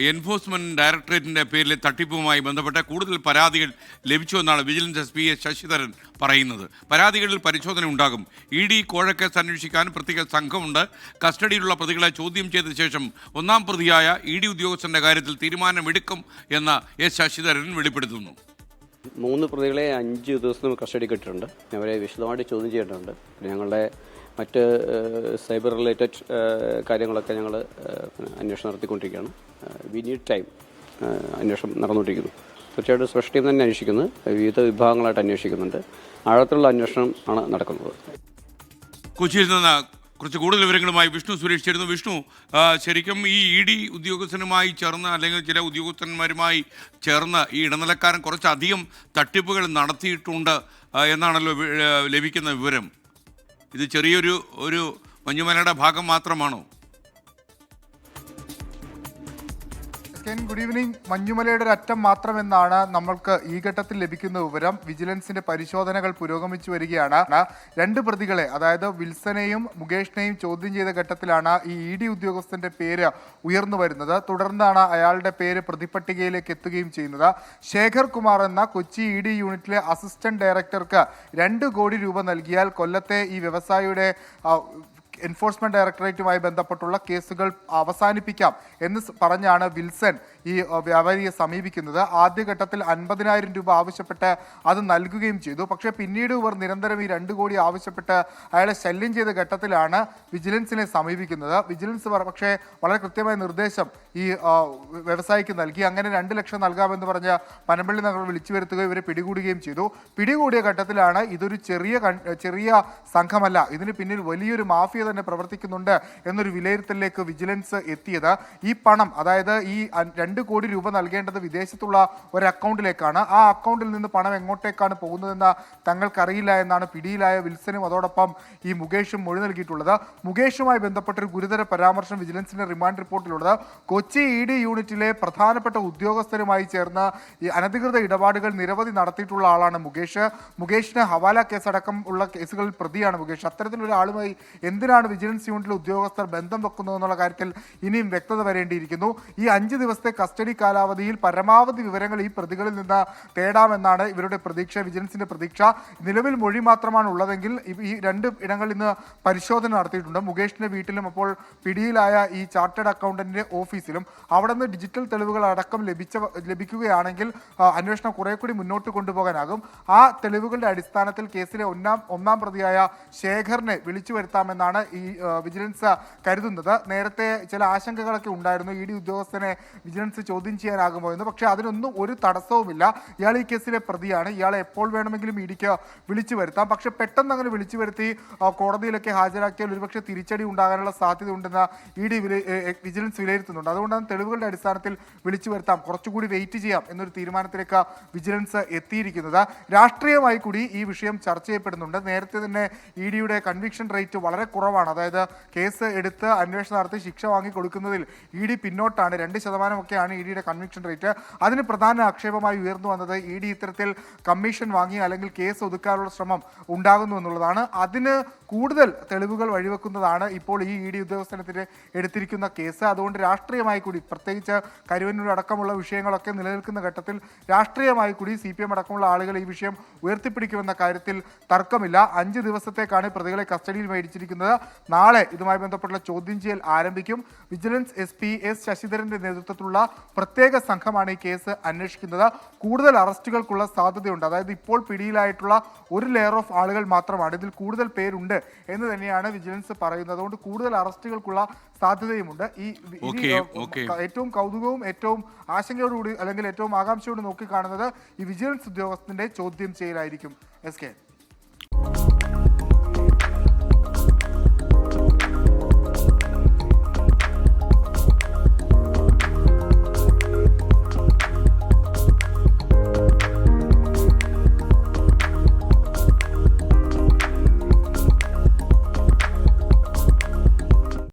Enforcement ഡയറക്ടറേറ്റിന്റെ പേരിൽ തട്ടിപ്പുമായി ബന്ധപ്പെട്ട കൂടുതൽ പരാതികൾ ലഭിച്ചുവെന്നാണ് vigilance S P A Sasidharan പറയുന്നത്. പരാതികളിൽ പരിശോധന ഉണ്ടാകും. ഇ ഡി കോഴക്കേസ് അന്വേഷിക്കാൻ പ്രത്യേക സംഘമുണ്ട്. കസ്റ്റഡിയിലുള്ള പ്രതികളെ ചോദ്യം ചെയ്ത ശേഷം ഒന്നാം പ്രതിയായ ഇ ഡി ഉദ്യോഗസ്ഥന്റെ കാര്യത്തിൽ തീരുമാനമെടുക്കും എന്ന് എസ് ശശിധരൻ വെളിപ്പെടുത്തുന്നു. മൂന്ന് പ്രതികളെ അഞ്ച് ദിവസം കസ്റ്റഡി കിട്ടിയിട്ടുണ്ട്. അവരെ വിശദമായിട്ട് ചോദ്യം ചെയ്തിട്ടുണ്ട്. ഞങ്ങളുടെ മറ്റ് സൈബർ റിലേറ്റഡ് കാര്യങ്ങളൊക്കെ ഞങ്ങൾ അന്വേഷണം നടത്തിക്കൊണ്ടിരിക്കുകയാണ്. വി നീഡ് ടൈം അന്വേഷണം നടന്നുകൊണ്ടിരിക്കുന്നു. തീർച്ചയായിട്ടും സ്പെഷ്യൽ ടീം തന്നെ അന്വേഷിക്കുന്നത് വിവിധ വിഭാഗങ്ങളായിട്ട് അന്വേഷിക്കുന്നുണ്ട്. ആഴത്തിലുള്ള അന്വേഷണം ആണ് നടക്കുന്നത്. കൊച്ചിയിൽ നിന്ന് കുറച്ച് കൂടുതൽ വിവരങ്ങളുമായി വിഷ്ണു സുരേഷ് ചേരുന്നു. വിഷ്ണു ശരിക്കും ഈ ഇ ഡി ഉദ്യോഗസ്ഥനുമായി ചേർന്ന് അല്ലെങ്കിൽ ചില ഉദ്യോഗസ്ഥന്മാരുമായി ചേർന്ന് ഈ ഇടനിലക്കാരൻ കുറച്ചധികം തട്ടിപ്പുകൾ നടത്തിയിട്ടുണ്ട് എന്നാണല്ലോ ലഭിക്കുന്ന വിവരം. ഇത് ചെറിയൊരു ഒരു മഞ്ഞുമലയുടെ ഭാഗം മാത്രമാണോ? കെൻ ഗുഡ് ഈവനിങ് മഞ്ഞുമലയുടെ ഒരു അറ്റം മാത്രമെന്നാണ് നമ്മൾക്ക് ഈ ഘട്ടത്തിൽ ലഭിക്കുന്ന വിവരം. വിജിലൻസിന്റെ പരിശോധനകൾ പുരോഗമിച്ചു വരികയാണ്. രണ്ട് പ്രതികളെ അതായത് വിൽസനെയും മുകേഷിനെയും ചോദ്യം ചെയ്ത ഘട്ടത്തിലാണ് ഈ ഇ ഡി ഉദ്യോഗസ്ഥന്റെ പേര് ഉയർന്നു വരുന്നത്. തുടർന്നാണ് അയാളുടെ പേര് പ്രതിപട്ടികയിലേക്ക് എത്തുകയും ചെയ്യുന്നത്. ശേഖർ കുമാർ എന്ന കൊച്ചി ഇ ഡി യൂണിറ്റിലെ അസിസ്റ്റന്റ് ഡയറക്ടർക്ക് രണ്ട് കോടി രൂപ നൽകിയാൽ കൊല്ലത്തെ ഈ വ്യവസായിയുടെ എൻഫോഴ്സ്മെന്റ് ഡയറക്ടറേറ്റുമായി ബന്ധപ്പെട്ടുള്ള കേസുകൾ അവസാനിപ്പിക്കാം എന്ന് പറഞ്ഞാണ് വിൽസൺ ഈ വ്യാപാരിയെ സമീപിക്കുന്നത്. ആദ്യഘട്ടത്തിൽ അൻപതിനായിരം രൂപ ആവശ്യപ്പെട്ട് അത് നൽകുകയും ചെയ്തു. പക്ഷേ പിന്നീട് ഇവർ നിരന്തരം ഈ രണ്ട് കോടി ആവശ്യപ്പെട്ട് അയാളെ ശല്യം ചെയ്ത ഘട്ടത്തിലാണ് വിജിലൻസിനെ സമീപിക്കുന്നത്. വിജിലൻസ് പക്ഷേ വളരെ കൃത്യമായ നിർദ്ദേശം ഈ വ്യവസായിക്ക് നൽകി. അങ്ങനെ രണ്ട് ലക്ഷം നൽകാമെന്ന് പറഞ്ഞ് പനമ്പള്ളി നഗർ വിളിച്ചു വരുത്തുകയും ഇവരെ പിടികൂടുകയും ചെയ്തു. പിടികൂടിയ ഘട്ടത്തിലാണ് ഇതൊരു ചെറിയ ചെറിയ സംഘമല്ല. ഇതിന് പിന്നിൽ വലിയൊരു മാഫിയ തന്നെ പ്രവർത്തിക്കുന്നുണ്ട് എന്നൊരു വിലയിരുത്തലിലേക്ക് വിജിലൻസ് എത്തിയത്. ഈ പണം അതായത് ഈ രണ്ട് കോടി രൂപ നൽകേണ്ടത് വിദേശത്തുള്ള ഒരു അക്കൗണ്ടിലേക്കാണ്. ആ അക്കൗണ്ടിൽ നിന്ന് പണം എങ്ങോട്ടേക്കാണ് പോകുന്നതെന്ന് തങ്ങൾക്കറിയില്ല എന്നാണ് പിടിയിലായ വിൽസനും അതോടൊപ്പം ഈ മുകേഷും മൊഴി നൽകിയിട്ടുള്ളത്. മുകേഷുമായി ബന്ധപ്പെട്ടൊരു ഗുരുതര പരാമർശം വിജിലൻസിന്റെ റിമാൻഡ് റിപ്പോർട്ടിലുള്ളത്. കൊച്ചി ഇ ഡി യൂണിറ്റിലെ പ്രധാനപ്പെട്ട ഉദ്യോഗസ്ഥരുമായി ചേർന്ന് ഈ അനധികൃത ഇടപാടുകൾ നിരവധി നടത്തിയിട്ടുള്ള ആളാണ് മുകേഷ്. മുകേഷിന് ഹവാല കേസടക്കം ഉള്ള കേസുകളിൽ പ്രതിയാണ് മുകേഷ്. അത്തരത്തിലൊരാളുമായി ആളുമായി എന്തിനാണ് വിജിലൻസ് യൂണിറ്റിലെ ഉദ്യോഗസ്ഥർ ബന്ധം വെക്കുന്നത് എന്നുള്ള കാര്യത്തിൽ ഇനിയും വ്യക്തത വരേണ്ടിയിരിക്കുന്നു. ഈ അഞ്ച് ദിവസത്തെ കസ്റ്റഡി കാലാവധിയിൽ പരമാവധി വിവരങ്ങൾ ഈ പ്രതികളിൽ നിന്ന് തേടാമെന്നാണ് ഇവരുടെ പ്രതീക്ഷ വിജിലൻസിന്റെ പ്രതീക്ഷ. നിലവിൽ മൊഴി മാത്രമാണ് ഉള്ളതെങ്കിൽ ഈ രണ്ട് ഇടങ്ങളിൽ നിന്ന് പരിശോധന നടത്തിയിട്ടുണ്ട്. മുകേഷിന്റെ വീട്ടിലും അപ്പോൾ പിടിയിലായ ഈ ചാർട്ടേഡ് അക്കൗണ്ടന്റിന്റെ ഓഫീസിലും അവിടെ നിന്ന് ഡിജിറ്റൽ തെളിവുകൾ അടക്കം ലഭിച്ച ലഭിക്കുകയാണെങ്കിൽ അന്വേഷണം കുറെ കൂടി മുന്നോട്ട് കൊണ്ടുപോകാനാകും. ആ തെളിവുകളുടെ അടിസ്ഥാനത്തിൽ കേസിലെ ഒന്നാം ഒന്നാം പ്രതിയായ ശേഖറിനെ വിളിച്ചു വരുത്താമെന്നാണ് ഈ വിജിലൻസ് കരുതുന്നത്. നേരത്തെ ചില ആശങ്കകളൊക്കെ ഉണ്ടായിരുന്നു. ഇ ഡി ഉദ്യോഗസ്ഥനെ വിജിലൻസ് ചോദ്യം ചെയ്യാനാകുമോ എന്ന്. പക്ഷേ അതിനൊന്നും ഒരു തടസ്സവുമില്ല. ഇയാൾ ഈ കേസിലെ പ്രതിയാണ്. ഇയാളെ എപ്പോൾ വേണമെങ്കിലും ഇ ഡിക്ക് വിളിച്ചു വരുത്താം. പക്ഷേ പെട്ടെന്ന് അങ്ങനെ വിളിച്ചു വരുത്തി കോടതിയിലൊക്കെ ഹാജരാക്കിയാൽ ഒരുപക്ഷെ തിരിച്ചടി ഉണ്ടാകാനുള്ള സാധ്യത ഉണ്ടെന്ന് ഇ ഡി വിജിലൻസ് വിലയിരുത്തുന്നുണ്ട്. അതുകൊണ്ടാണ് തെളിവുകളുടെ അടിസ്ഥാനത്തിൽ വിളിച്ചു വരുത്താം. കുറച്ചുകൂടി വെയിറ്റ് ചെയ്യാം എന്നൊരു തീരുമാനത്തിലേക്ക് വിജിലൻസ് എത്തിയിരിക്കുന്നത്. രാഷ്ട്രീയമായി കൂടി ഈ വിഷയം ചർച്ച ചെയ്യപ്പെടുന്നുണ്ട്. നേരത്തെ തന്നെ ഇ ഡിയുടെ കൺവിക്ഷൻ റേറ്റ് വളരെ കുറവാണ്. അതായത് കേസ് എടുത്ത് അന്വേഷണം നടത്തി ശിക്ഷ വാങ്ങി കൊടുക്കുന്നതിൽ ഇ ഡി പിന്നോട്ടാണ്. രണ്ട് ശതമാനമൊക്കെയാണ് ഇ ഡിയുടെ കൺവിക്ഷൻ റേറ്റ് അതിന് പ്രധാന ആക്ഷേപമായി ഉയർന്നു വന്നത് ഇ ഡി ഇത്തരത്തിൽ കമ്മീഷൻ വാങ്ങി അല്ലെങ്കിൽ കേസ് ഒതുക്കാനുള്ള ശ്രമം ഉണ്ടാകുന്നു എന്നുള്ളതാണ്. അതിന് കൂടുതൽ തെളിവുകൾ വഴിവെക്കുന്നതാണ് ഇപ്പോൾ ഈ ഇ ഡി ഉദ്യോഗസ്ഥനെതിരെ എടുത്തിരിക്കുന്ന കേസ്. അതുകൊണ്ട് രാഷ്ട്രീയമായി കൂടി പ്രത്യേകിച്ച് കരുവന്നൂർ അടക്കമുള്ള വിഷയങ്ങളൊക്കെ നിലനിൽക്കുന്ന ഘട്ടത്തിൽ രാഷ്ട്രീയമായി കൂടി സി പി എം അടക്കമുള്ള ആളുകൾ ഈ വിഷയം ഉയർത്തിപ്പിടിക്കുമെന്ന കാര്യത്തിൽ തർക്കമില്ല. അഞ്ച് ദിവസത്തേക്കാണ് പ്രതികളെ കസ്റ്റഡിയിൽ മേടിച്ചിരിക്കുന്നത്. നാളെ ഇതുമായി ബന്ധപ്പെട്ടുള്ള ചോദ്യം ചെയ്യൽ ആരംഭിക്കും. വിജിലൻസ് എസ് പി എസ് ശശിധരന്റെ നേതൃത്വത്തിലുള്ള പ്രത്യേക സംഘമാണ് ഈ കേസ് അന്വേഷിക്കുന്നത്. കൂടുതൽ അറസ്റ്റുകൾക്കുള്ള സാധ്യതയുണ്ട്. അതായത് ഇപ്പോൾ പിടിയിലായിട്ടുള്ള ഒരു ലെയർ ഓഫ് ആളുകൾ മാത്രമാണ്. ഇതിൽ കൂടുതൽ പേരുണ്ട് എന്ന് തന്നെയാണ് വിജിലൻസ് പറയുന്നത്. അതുകൊണ്ട് കൂടുതൽ അറസ്റ്റുകൾക്കുള്ള സാധ്യതയുമുണ്ട്. ഈ. ഏറ്റവും കൗതുകവും ഏറ്റവും ആശങ്കയോടുകൂടി അല്ലെങ്കിൽ ഏറ്റവും ആകാംക്ഷയോട് നോക്കിക്കാണുന്നത് ഈ വിജിലൻസ് ഉദ്യോഗസ്ഥന്റെ ചോദ്യം ചെയ്യലായിരിക്കും. S K.